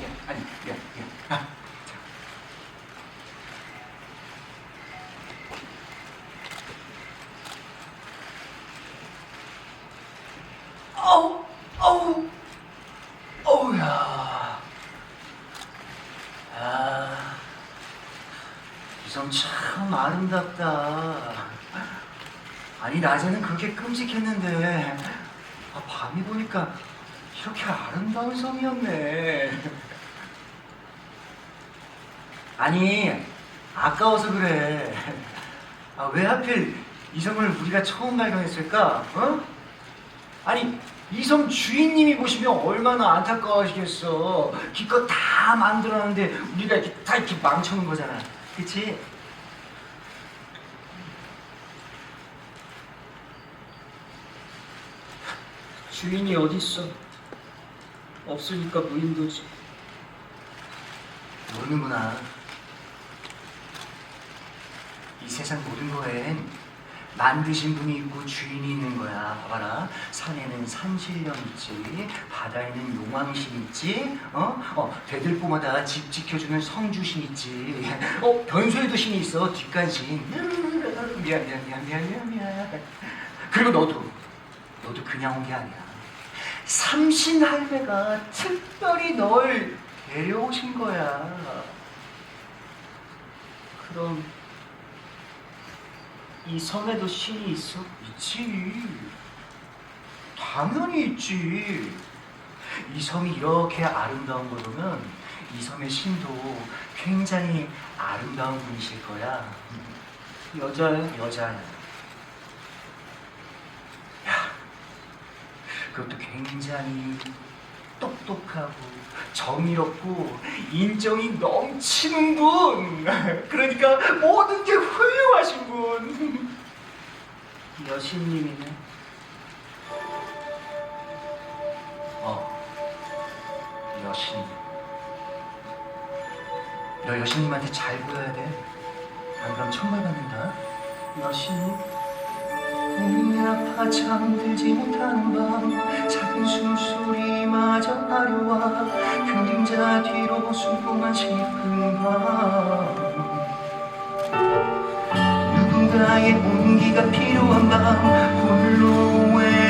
미안, 아니, 미안, 미안. 아, 자. 어우, 어우, 어우야. 아, 이성 참 아름답다. 아니 낮에는 그렇게 끔찍했는데 아, 밤이 보니까 이렇게 아름다운 섬이었네. 아니 아까워서 그래. 아, 왜 하필 이 섬을 우리가 처음 발견했을까? 어? 아니 이 섬 주인님이 보시면 얼마나 안타까워하시겠어. 기껏 다 만들었는데 우리가 이렇게 다 이렇게 망쳐놓은 거잖아. 그치? 주인이 어딨어? 없으니까 무인도지. 모르는구나. 이 세상 모든 거엔 만드신 분이 있고 주인이 있는 거야. 봐봐라. 산에는 산신령 있지, 바다에는 용왕신 있지, 어? 어, 대들보마다 집 지켜주는 성주신 있지, 어, 변소에도 신이 있어, 뒷간신. 미안, 미안, 미안, 미안, 미안, 미안. 그리고 너도, 너도 그냥 온 게 아니야. 삼신 할매가 특별히 널 데려오신 거야. 그럼 이 섬에도 신이 있어? 있지. 당연히 있지. 이 섬이 이렇게 아름다운 걸 보면 이 섬의 신도 굉장히 아름다운 분이실 거야. 여자야? 여자야. 야, 그것도 굉장히 똑똑하고 정의롭고 인정이 넘치는 분. 그러니까 모든 게 훌륭하신 분. 여신님이네. 어, 여신. 너 여신님한테 잘 보여야 돼. 안 그럼 천벌 받는다. 여신님? 몸이 아파 잠들지 못하는 밤 숨소리마저 아려와 그림자 뒤로 숨고만 싶은 밤. 누군가의 온기가 필요한 밤. 홀로 외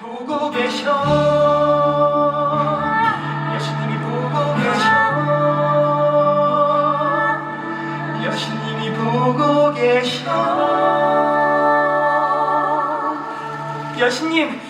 보고 계셔 여신님이 보고 계셔 여신님이 보고 계셔 여신님!